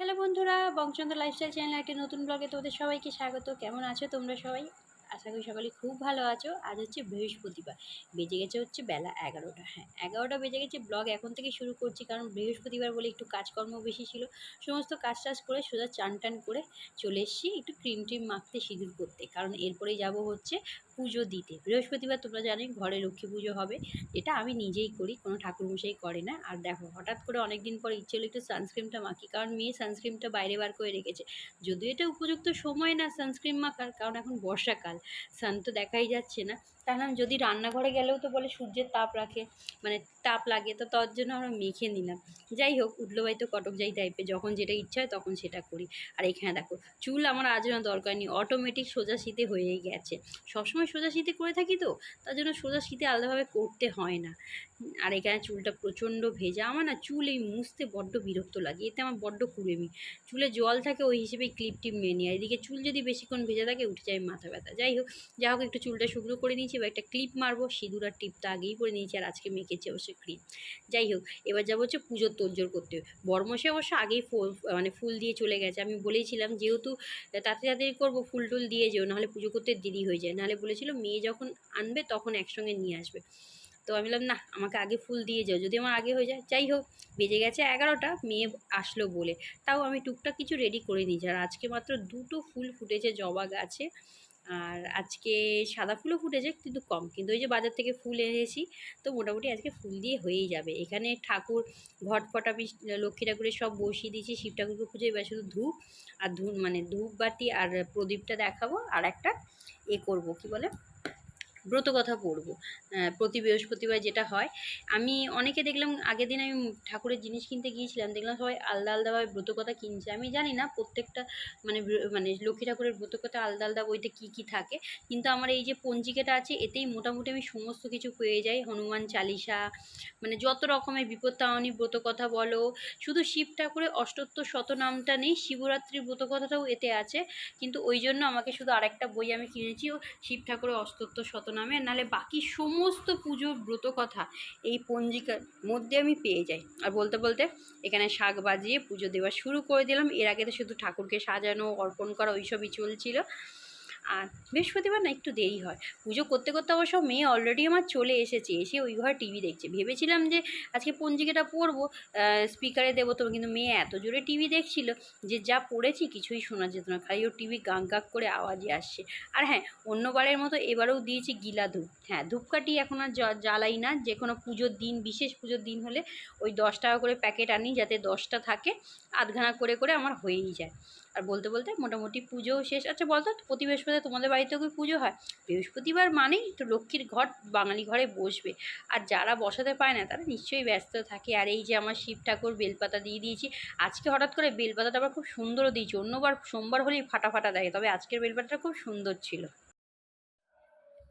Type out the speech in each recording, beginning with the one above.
Hello বন্ধুরা বংশন্দ্র lifestyle চ্যানেলে একটি নতুন ব্লগে তোমাদের সবাইকে স্বাগত। কেমন আছো তোমরা সবাই? আশা করি সকালে খুব ভালো আছো। আজ হচ্ছে বৃহস্পতিবার, বেজে গেছে হচ্ছে বেলা এগারোটা। হ্যাঁ এগারোটা বেজে গেছে, ব্লগ এখন থেকে শুরু করছি কারণ বৃহস্পতিবার বলে একটু কাজকর্ম বেশি ছিল। সমস্ত কাজ টাজ করে সোজা চান টান করে চলে এসেছি একটু ক্রিম ট্রিম মাখতে সিঁদুর করতে। কারণ এরপরেই যাব হচ্ছে পুজো দিতে। বৃহস্পতিবার তোমরা জানোই ঘরে লক্ষ্মী পুজো হবে এটা আমি নিজেই করি, কোনো ঠাকুর ঠাকুরমশাই করে না। আর দেখো, হঠাৎ করে অনেক দিন পর ইচ্ছে হলো একটু সানস্ক্রিনটা মাখি, কারণ মেয়ে সানস্ক্রিনটা বাইরে বার করে রেখেছে। যদিও এটা উপযুক্ত সময় না সানস্ক্রিন মাখার, কারণ এখন বর্ষাকাল। সান তো দেখাই যাচ্ছে না। তাহলে যদি রান্নাঘরে গেলেও তো বলে সূর্যের তাপ রাখে মানে তাপ লাগে, তো তার জন্য আমরা মেখে নিলাম। যাই হোক উঠল বাই তো কটক যাই টাইপের যখন যেটা ইচ্ছা হয় তখন সেটা করি। আর এখানে দেখো, চুল আমার আজ না দরকার নেই অটোমেটিক সোজা শীতে হয়েই গেছে। সবসময় সোজা শীতে করে থাকি তো, তার জন্য সোজা শীতে আলাদাভাবে করতে হয় না। আর এখানে চুলটা প্রচণ্ড ভেজা, আমার না চুল এই মুছতে বড্ড বিরক্ত লাগে, এতে আমার বড্ড কুড়েমি চুলে জল থাকে, ওই হিসেবে ক্লিপ টিপ মেনে আর এদিকে চুল যদি বেশিক্ষণ ভেজা থাকে, উঠে যায় মাথা ব্যথা। যাই হোক, যা হোক, একটু চুলটা শুকনো করে নিয়েছি এবার একটা ক্লিপ মারবো সিঁদুর আর টিপটা আগেই পরে নিয়েছি আর আজকে মেখেছি অবশ্যই ক্রিম যাই হোক, এবার যাব হচ্ছে পুজোর তোড়জোড় করতে। বর্মশে অবশ্য আগেই মানে ফুল দিয়ে চলে গেছে। আমি বলেছিলাম যেহেতু তাড়াতাড়ি তাড়াতাড়ি করব, ফুল টুল দিয়ে যেও, নাহলে পুজো করতে দেরি হয়ে যায়। নাহলে বলেছিল মেয়ে যখন আনবে তখন একসঙ্গে নিয়ে আসবে। তো আমি বললাম, না, আমাকে আগে ফুল দিয়ে যাও, যদি আমার আগে হয়ে যায়। যাই হোক, বেজে গেছে এগারোটা, মেয়ে আসলো বলে। তাও আমি টুকটাক কিছু রেডি করে নিয়েছি। আর আজকে মাত্র দুটো ফুল ফুটেছে, জবা গাছে। আর আজকে সাদা ফুলও ফুটেছে, কিন্তু কম। কিন্তু ওই যে বাজার থেকে ফুল এনেছি, তো মোটামুটি আজকে ফুল দিয়ে হয়েই যাবে। এখানে ঠাকুর, ঘট ফটা লক্ষ্মী ঠাকুরের সব বসিয়ে দিয়েছি, শিব ঠাকুরকে পুজো, এবার শুধু ধূপ আর ধূপ মানে ধূপ বাতি আর প্রদীপটা দেখাবো, আর একটা এ করব, কি বলে? ব্রত কথা পড়ব। প্রতি বৃহস্পতিবার যেটা হয়, আমি অনেকে দেখলাম, আগের দিন আমি ঠাকুরের জিনিস কিনতে গিয়েছিলাম, দেখলাম সবাই আলাদা আলাদাভাবে ব্রতকথা কিনছে। আমি জানি না প্রত্যেকটা মানে মানে লক্ষ্মী ঠাকুরের ব্রতকথা আলাদা আলাদা বইতে কী কী থাকে, কিন্তু আমার এই যে পঞ্জিকাটা আছে, এতেই মোটামুটি আমি সমস্ত কিছু পেয়ে যাই। হনুমান চালিসা মানে যত রকমের বিপত্তায়নী ব্রতকথা বলো, শুধু শিব ঠাকুরের অষ্টোত্তর শতনামটা নেই শিবরাত্রির ব্রতকথাটাও এতে আছে, কিন্তু ওই জন্য আমাকে শুধু আরেকটা বই আমি কিনেছি শিব ঠাকুরের অষ্টোত্তর শত নামে, নালে বাকি সমস্ত পুজোর ব্রত কথা এই পঞ্জিকার মধ্যে আমি পেয়ে যাই। আর বলতে বলতে এখানে শাক বাজিয়ে পুজো দেওয়া শুরু করে দিলাম। এর আগে তো শুধু ঠাকুরকে সাজানো, অর্পণ করা, ওইসবই চলছিল। আর বৃহস্পতিবার না একটু দেরি হয়। পুজো করতে করতে অবশ্য মেয়ে অলরেডি আমার চলে এসেছে, এসে ওই ঘরে টিভি দেখছে। ভেবেছিলাম যে আজকে পঞ্জিকাটা পড়ব স্পিকারে দেবো তো, কিন্তু মেয়ে এত জোরে টিভি দেখছিল যে যা পড়েছি কিছুই শোনা যেত না। খালি ওর টিভি গাঁক গাঁক করে আওয়াজই আসছে। আর হ্যাঁ অন্যবারের মতো এবারেও দিয়েছি গিলা ধূপ। হ্যাঁ ধূপকাঠি এখন আর জ্বালাই না। যে কোনো পুজোর দিন, বিশেষ পুজোর দিন হলে ওই দশ টাকা করে প্যাকেট আনি যাতে দশটা থাকে, আধখানা করে করে আমার হয়েই যায়। আর বলতে বলতে মোটামুটি পুজোও শেষ। আচ্ছা বলতো, প্রতি বৃহস্পতিবার তোমাদের বাড়িতেও কি পুজো হয়? বৃহস্পতিবার মানেই তো লক্ষ্মীর ঘর বাঙালি ঘরে বসবে। আর যারা বসাতে পায় না, তারা নিশ্চয়ই ব্যস্ত থাকে। আর এই যে আমার শিব ঠাকুর বেলপাতা দিয়ে দিয়েছি, আজকে হঠাৎ করে বেলপাতাটা আবার খুব সুন্দরও দিয়েছি। অন্যবার সোমবার হলেই ফাটা ফাটা দেয় তবে আজকের বেলপাতাটা খুব সুন্দর ছিল।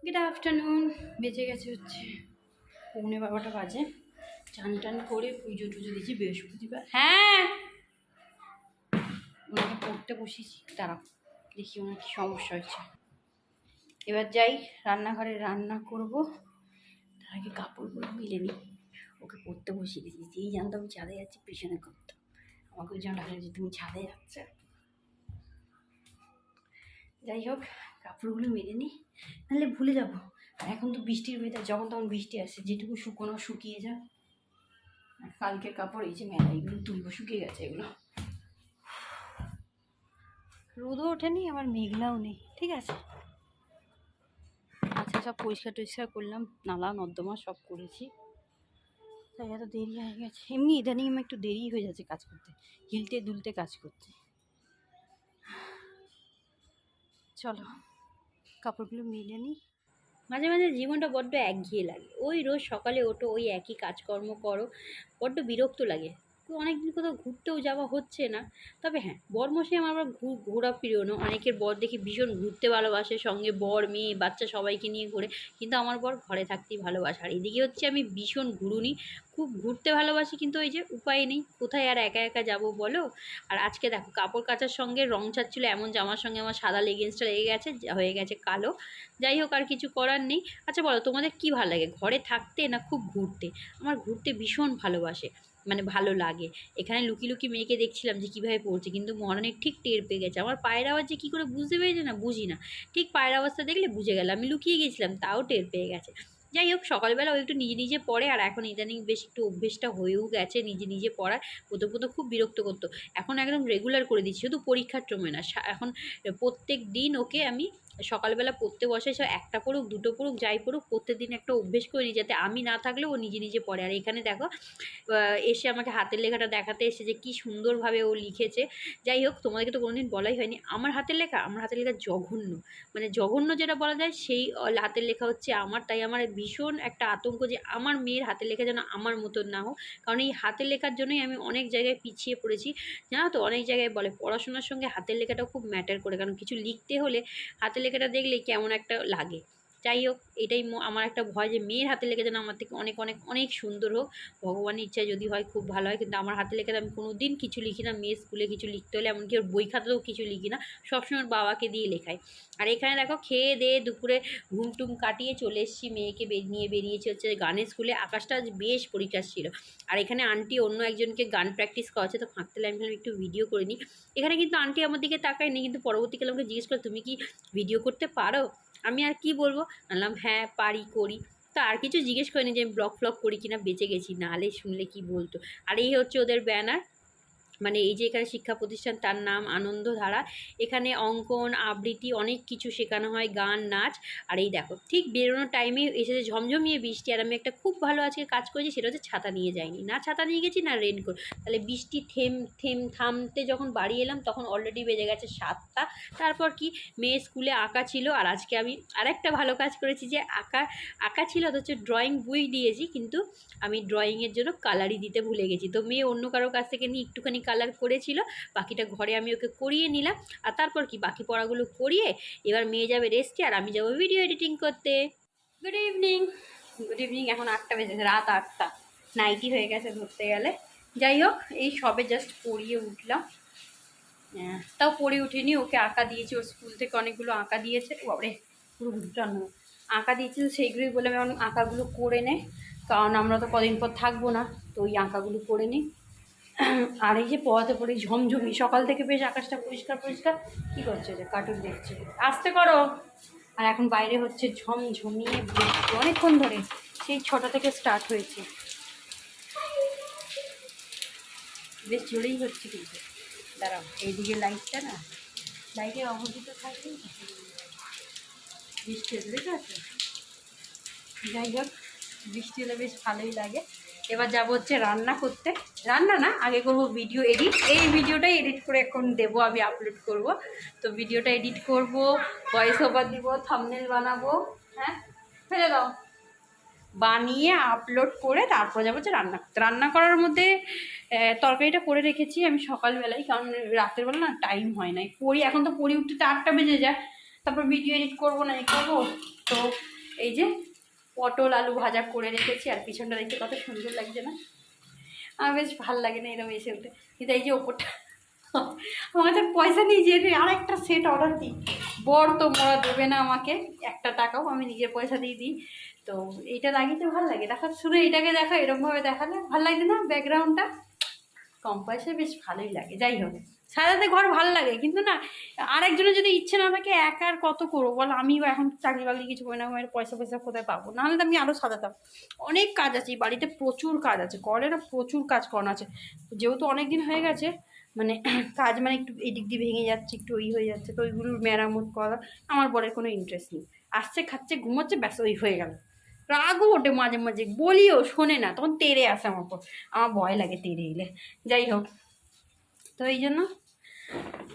গুড আফটারনুন বেঁচে গেছে হচ্ছে পৌনে বারোটা বাজে। চান টান করে পুজো টুজো দিয়েছি বৃহস্পতিবার। হ্যাঁ! ওনাকে পড়তে বসেছি দাঁড়াও। দেখি ওনার কী সমস্যা হচ্ছে। এবার যাই, রান্নাঘরে রান্না করব। তার আগে কাপড়গুলো মিলে নিই। ওকে পড়তে বসিয়ে দিয়েছি। যেই জানতাম ছাদে যাচ্ছি, পিছনে করতাম আমাকে জন্য লাগল যে তুমি ছাদে যাচ্ছে? যাই হোক, কাপড়গুলো মেলে নিই। নাহলে ভুলে যাব। আর এখন তো বৃষ্টির ওয়েদার যখন তখন বৃষ্টি আসে। যেটুকু শুকনো শুকিয়ে যায় কালকের কাপড় এই যে মেলা এগুলো তুলবো, শুকিয়ে গেছে এগুলো। রোদও ওঠেনি আবার মেঘলাও নেই ঠিক আছে? আচ্ছা সব পরিষ্কার টরিষ্কার করলাম নালা নর্দমা সব করেছি। তাই এত দেরি হয়ে গেছে। এমনি ইদানিং আমার একটু দেরি হয়ে যাচ্ছে কাজ করতে হিলতে দুলতে কাজ করতে। চলো কাপড়গুলো মিলে নিই মাঝে মাঝে জীবনটা বড্ড একঘেয়ে লাগে। ওই রোজ সকালে ওঠো ওই একই কাজকর্ম করো বড্ড বিরক্ত লাগে। অনেক দিন কোথাও ঘুরতেও যাওয়া হচ্ছে না। তবে হ্যাঁ বরমশাই আমার আবার ঘোরা প্রিয় না। অনেকের বর দেখি ভীষণ ঘুরতে ভালোবাসে, সঙ্গে বর, মেয়ে, বাচ্চা সবাইকে নিয়ে ঘোরে। কিন্তু আমার বর ঘরে থাকতেই ভালোবাসে। আর এদিকে হচ্ছে আমি ভীষণ ঘুরুনি। খুব ঘুরতে ভালোবাসি কিন্তু ওই যে উপায় নেই। কোথায় আর একা একা যাব বলো? আর আজকে দেখো, কাপড় কাচার সঙ্গে রং ছাড়ছিল, এমন জামার সঙ্গে আমার সাদা লেগিংসটা লেগে গেছে হয়ে গেছে কালো। যাই হোক, আর কিছু করার নেই। আচ্ছা বলো, তোমাদের কী ভালো লাগে? ঘরে থাকতে না খুব ঘুরতে? আমার ঘুরতে ভীষণ ভালোবাসে। মানে ভালো লাগে। এখানে লুকি লুকি মেয়েকে দেখছিলাম যে কীভাবে পড়ছে, কিন্তু মরণের ঠিক টের পেয়ে গেছে। আমার পায়ের আওয়াজ যে কী করে বুঝতে পেরেছে না, বুঝি না। ঠিক পায়ের অবস্থা দেখলে বুঝে গেল, আমি লুকিয়ে গেছিলাম, তাও টের পেয়ে গেছে। যাই হোক, সকালবেলা ও একটু নিজে নিজে পড়ে, আর এখন ইদানিং বেশ একটু অভ্যেসটা হয়েও গেছে, নিজে নিজে পড়ার। প্রথম প্রথম খুব বিরক্ত করতো। এখন একদম রেগুলার করে দিচ্ছি, শুধু পরীক্ষার সময় না এখন প্রত্যেক দিন ওকে আমি সকালবেলা পড়তে বসে, সে একটা পড়ুক, দুটো পড়ুক, যাই পড়ুক প্রত্যেক দিন একটা অভ্যেস করে যাতে আমি না থাকলেও ও নিজে নিজে পড়ে। আর এখানে দেখো এসে আমাকে হাতের লেখাটা দেখাতে এসে যে কী সুন্দরভাবে ও লিখেছে। যাই হোক, তোমাদেরকে তো কোনোদিন বলাই হয়নি। আমার হাতের লেখা, আমার হাতের লেখা জঘন্য। মানে জঘন্য যেটা বলা যায়, সেই হাতের লেখা হচ্ছে আমার। তাই আমার ভীষণ একটা আতঙ্ক যে আমার মেয়ের হাতের লেখা যেন আমার মতন না হোক। কারণ এই হাতের লেখার জন্যই আমি অনেক জায়গায় পিছিয়ে পড়েছি। জানো তো, অনেক জায়গায় বলে, পড়াশোনার সঙ্গে হাতের লেখাটাও খুব ম্যাটার করে। কারণ কিছু লিখতে হলে হাতের লেখাটা দেখলে কেমন একটা লাগে। যাই হোক, এটাই আমার একটা ভয় যে মেয়ের হাতে লেখা যেন আমার থেকে অনেক অনেক অনেক সুন্দর হোক। ভগবানের ইচ্ছায় যদি হয় খুব ভালো হয়, কিন্তু আমার হাতে লেখাতে আমি কোনো দিন কিছু লিখি না। মেয়ে স্কুলে কিছু লিখতে হলে, এমনকি ওর বই খাতাতেও কিছু লিখি না। সবসময় বাবাকে দিয়ে লেখাই। আর এখানে দেখো, খেয়ে দিয়ে দুপুরে ঘুম টুম কাটিয়ে চলে এসেছি মেয়েকে নিয়ে বেরিয়েছি হচ্ছে গানের স্কুলে। আকাশটা আজ বেশ পরিকাশ ছিল। আর এখানে আন্টি অন্য একজনকে গান প্র্যাকটিস করাচ্ছে, তো ফাঁকতে আমি একটু ভিডিও করে নিই। এখানে কিন্তু আন্টি আমার দিকে তাকায়নি, কিন্তু পরবর্তীকালে আমাকে জিজ্ঞেস করে, তুমি কি ভিডিও করতে পারো? আমি আর কি বলব? বললাম হ্যাঁ পারি, করি। তো আর কিছু জিজ্ঞেস করিনি যে আমি ব্লগ ফ্লগ করি কিনা, বেঁচে গেছি নাহলে শুনলে কি বলতো? আর এই হচ্ছে ওদের ব্যানার মানে এই যে এখানে শিক্ষা প্রতিষ্ঠান, তার নাম আনন্দধারা। এখানে অঙ্কন, আবৃত্তি অনেক কিছু শেখানো হয়, গান, নাচ। আর এই দেখো, ঠিক বেরোনোর টাইমে এসেছে ঝমঝমিয়ে বৃষ্টি আর আমি একটা খুব ভালো আজকে কাজ করেছি, সেটা হচ্ছে ছাতা নিয়ে যাইনি। না ছাতা নিয়ে গেছি, না রেনকোট তাহলে বৃষ্টি থেম থেম, থামতে যখন বাড়ি এলাম, তখন অলরেডি বেজে গেছে সাতটা। তারপর কি, মেয়ে স্কুলে আঁকা ছিল আর আজকে আমি আরেকটা ভালো কাজ করেছি যে আঁকা আঁকা ছিল অথচ ড্রয়িং বই দিয়েছি কিন্তু আমি ড্রয়িংয়ের জন্য কালারই দিতে ভুলে গেছি। তো মেয়ে অন্য কারোর কাছ থেকে নিয়ে একটুখানি কালার করেছিল বাকিটা ঘরে আমি ওকে করিয়ে নিলাম। আর তারপর কি বাকি পড়াগুলো করিয়ে এবার মেয়ে যাবে রেস্টে আর আমি যাব ভিডিও এডিটিং করতে। গুড ইভিনিং গুড ইভিনিং এখন আটটা বেজেছে রাত আটটা। নাইটি হয়ে গেছে ধরতে গেলে। যাই হোক এই সবে জাস্ট পড়িয়ে উঠলাম। হ্যাঁ, তাও পড়ে উঠিনি ওকে আঁকা দিয়েছি ওর স্কুল থেকে অনেকগুলো আঁকা দিয়েছে। ও বাবারে পুরো ঘুরটানো আঁকা দিয়েছি তো সেইগুলোই বলে আমি এখন আঁকাগুলো করে নে। কারণ আমরা তো কদিন পর থাকব না তো ওই আঁকাগুলো করে নিই আর এই যে পড়াতে পড়ে, ঝমঝমি, সকাল থেকে বেশ আকাশটা পরিষ্কার পরিষ্কার, কী করছে যে কার্টুন দেখছে? আসতে করো। আর এখন বাইরে হচ্ছে ঝমঝমিয়ে বৃষ্টি। অনেকক্ষণ ধরে সেই ছটা থেকে স্টার্ট হয়েছে। বেশ জোরেই হচ্ছে কিন্তু। দাঁড়াও, এইদিকে লাইটটা না? লাইটের অবস্থিত থাকবে বৃষ্টি হচ্ছে, দেখতে পাচ্ছ? যাই হোক, বৃষ্টি হলে বেশ ভালোই লাগে। এবার যাব হচ্ছে রান্না করতে। রান্না না, আগে করব ভিডিও এডিট এই ভিডিওটাই এডিট করে এখন দেবো, আমি আপলোড করব। তো ভিডিওটা এডিট করব ভয়েস ওভার দিব থামনেল বানাবো হ্যাঁ? ফেলে দাও। বানিয়ে আপলোড করে তারপর যাব হচ্ছে রান্না করতে। রান্না করার মধ্যে তরকারিটা করে রেখেছি আমি সকালবেলায়, কারণ রাতের বেলা না টাইম হয় না পড়ি এখন তো পড়ি উঠতে আটটা বেজে যায়। তারপর ভিডিও এডিট করব, না এই করব? তো এই যে পটল আলু ভাজা করে রেখেছি, আর পিছনটা দেখতে কত সুন্দর লাগছে না? আমার বেশ ভালো লাগে না এরকম এসে উঠে কিন্তু এই যে ওপরটা কাছে পয়সা নিয়ে যে আর একটা সেট অর্ডার দিই। বর তো মোরা দেবে না আমাকে, একটা টাকাও আমি নিজের পয়সা দিয়ে দিই। তো এইটা লাগিয়ে ভালো লাগে। দেখা, শুধু এইটাকে দেখা, এরকমভাবে দেখালে ভালো লাগে না? ব্যাকগ্রাউন্ডটা কম পয়সায় বেশ ভালোই লাগে, যাই হোক। সাজাতে ঘর ভালো লাগে, কিন্তু না, আরেকজনের যদি ইচ্ছে না থাকে, একা আর কত করব? বল আমি এখন চাকরি বাকরি কিছু করি না, আমার পয়সা পয়সা কোথায় পাবো? নাহলে তো আমি আরও সাজাতাম। অনেক কাজ আছে, এই বাড়িতে প্রচুর কাজ আছে ঘরে না প্রচুর কাজ করানো আছে। যেহেতু অনেক দিন হয়ে গেছে মানে কাজ মানে একটু এদিক দিয়ে ভেঙে যাচ্ছে, একটু ওই হয়ে যাচ্ছে, তো ওইগুলোর মেরামত করা, আমার বরের কোনো ইন্টারেস্ট নেই। আসছে, খাচ্ছে, ঘুমোচ্ছে, ব্যাস, ওই হয়ে গেল। রাগও ওঠে মাঝে মাঝে, বলিও শোনে না, তখন তেড়ে আসে আমার পর আমার ভয় লাগে তেড়ে এলে। যাই হোক তো এই জন্য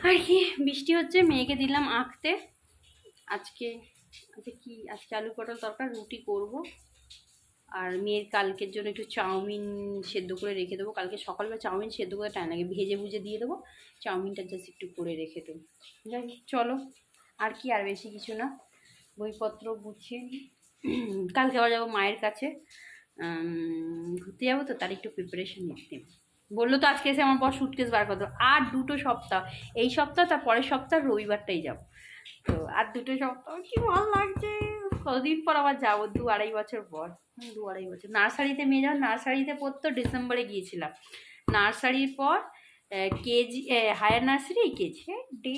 আর কি, বৃষ্টি হচ্ছে, মেয়েকে দিলাম আঁকতে। আজকে আজকে কি, আজকে আলু পটল তরকার রুটি করব। আর মেয়ের কালকের জন্য একটু চাউমিন সেদ্ধ করে রেখে দেবো। কালকে সকালবেলা চাউমিন সেদ্ধ করে টাইম লাগে, ভেজে ভুজে দিয়ে দেবো। চাউমিনটা জাস্ট একটু করে রেখে দেবো। যাই চলো, আর কি আর বেশি কিছু না। বইপত্র গুছিয়ে কালকে আবার যাব মায়ের কাছে। ঘুরতে যাব তো, তার একটু প্রিপারেশন নিতে। বলল তো আজকে এসে আমার পর সুটকেস বার করতে। আর দুটো সপ্তাহ, এই সপ্তাহ তার পরের সপ্তাহ রবিবারটাই যাব। তো আর দুটো সপ্তাহ কি ভালো লাগছে। কতদিন পর আবার যাব? দু আড়াই বছর পর। দু আড়াই বছর। নার্সারিতে মেয়ে যখন নার্সারিতে পড়তো ডিসেম্বরে গিয়েছিলাম। নার্সারির পর KG higher nursery KG day,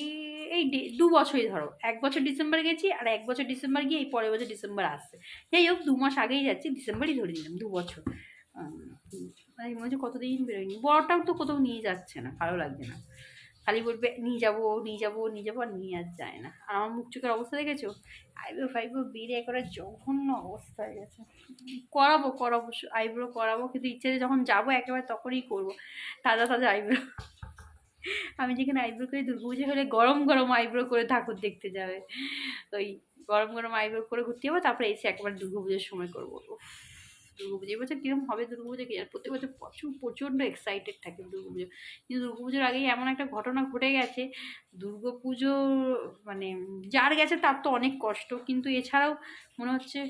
এই দু বছরই ধরো। এক বছর ডিসেম্বর গেছি আর এক বছর ডিসেম্বর গিয়ে এই পরের বছর ডিসেম্বর আসছে। যাই হোক, দু মাস আগেই যাচ্ছি, ডিসেম্বরই ধরে নিলাম, দু বছর। মানে মনে হচ্ছে কতদিন বেরোয়নি। বড়টাও তো কোথাও নিয়ে যাচ্ছে না, ভালো লাগছে না। খালি বলবে, নিয়ে যাব নিয়ে যাব নিয়ে যাব, আর নিয়ে আর যায় না। আর আমার মুখ চোখের অবস্থা দেখেছ? আইব্রো ফাইব্রো বেড়ে করে জঘন্য অবস্থা হয়ে গেছে। করাবো করাবো আইব্রো করাবো, কিন্তু ইচ্ছে যখন যাব একেবারে তখনই করব। তাজা তাজা আইব্রো। আমি যেখানে আইব্রো করি, দুর্গাপুজো হলে গরম গরম আইব্রো করে ঠাকুর দেখতে যাবে। ওই গরম গরম আইব্রো করে ঘুরতে যাব, তারপরে এসে একবার দুর্গাপুজোর সময় করব। দুর্গাপুজো। এবছর কীরকম হবে দুর্গাপুজো কি আর প্রত্যেক বছর প্রচুর, প্রচণ্ড এক্সাইটেড থাকে দুর্গাপুজো। কিন্তু দুর্গাপুজোর আগেই এমন একটা ঘটনা ঘটে গেছে। দুর্গাপুজো মানে যার গেছে তার তো অনেক কষ্ট। কিন্তু এছাড়াও মনে হচ্ছে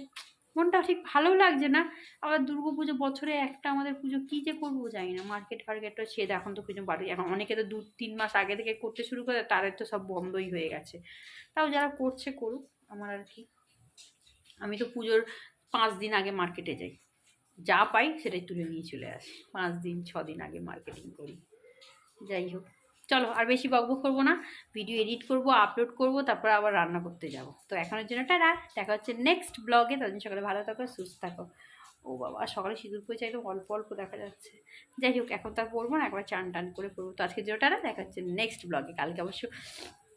মনটা ঠিক ভালো লাগছে না। আবার দুর্গা পুজো বছরে একটা আমাদের পুজো কী যে করব জানি না। মার্কেট ফার্কেটটা ছেদ এখন তো পুজো বাড়ি এখন অনেকে তো দু, তিন মাস আগে থেকে করতে শুরু করে, তাদের তো সব বন্ধই হয়ে গেছে। তাও যারা করছে করুক, আমার আর কি। আমি তো পুজোর পাঁচ দিন আগে মার্কেটে যাই। যা পাই সেটাই তুলে নিয়ে চলে আসি। পাঁচ দিন, ছ দিন আগে মার্কেটিং করি। যাই হোক, চলো আর বেশি বকবক করব না। ভিডিও এডিট করব আপলোড করব, তারপর আবার রান্না করতে যাব। তো এখনের জন্য টাটা। দেখা হচ্ছে নেক্সট ব্লগে তাদের সকালে ভালো থাকো, সুস্থ থাকো। ও বাবা, সকালে সিঁদুর করে চাইলে অল্প অল্প দেখা যাচ্ছে। যাই হোক, এখন তার পরবো না, একবার চান টান করে পড়ব। তো আজকের জন্য টাটা। দেখা হচ্ছে নেক্সট ব্লগে কালকে অবশ্য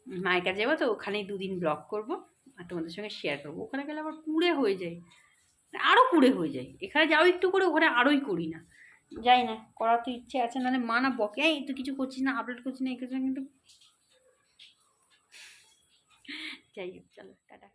মায়ের কাছে যাব, তো ওখানেই দুদিন ব্লগ করব। আর তোমাদের সঙ্গে শেয়ার করব। ওখানে গেলে আবার পুড়ে হয়ে যায়। আরও কুড়ে হয়ে যায়। এখানে যাও একটু করে, ওখানে আরোই করি না। যাই না, করার তো ইচ্ছে আছে, নাহলে মা না বকে, এই তো কিছু করছিস না আপলোড করছিস না, এই কিন্তু যাই হোক, চলো, টাটা।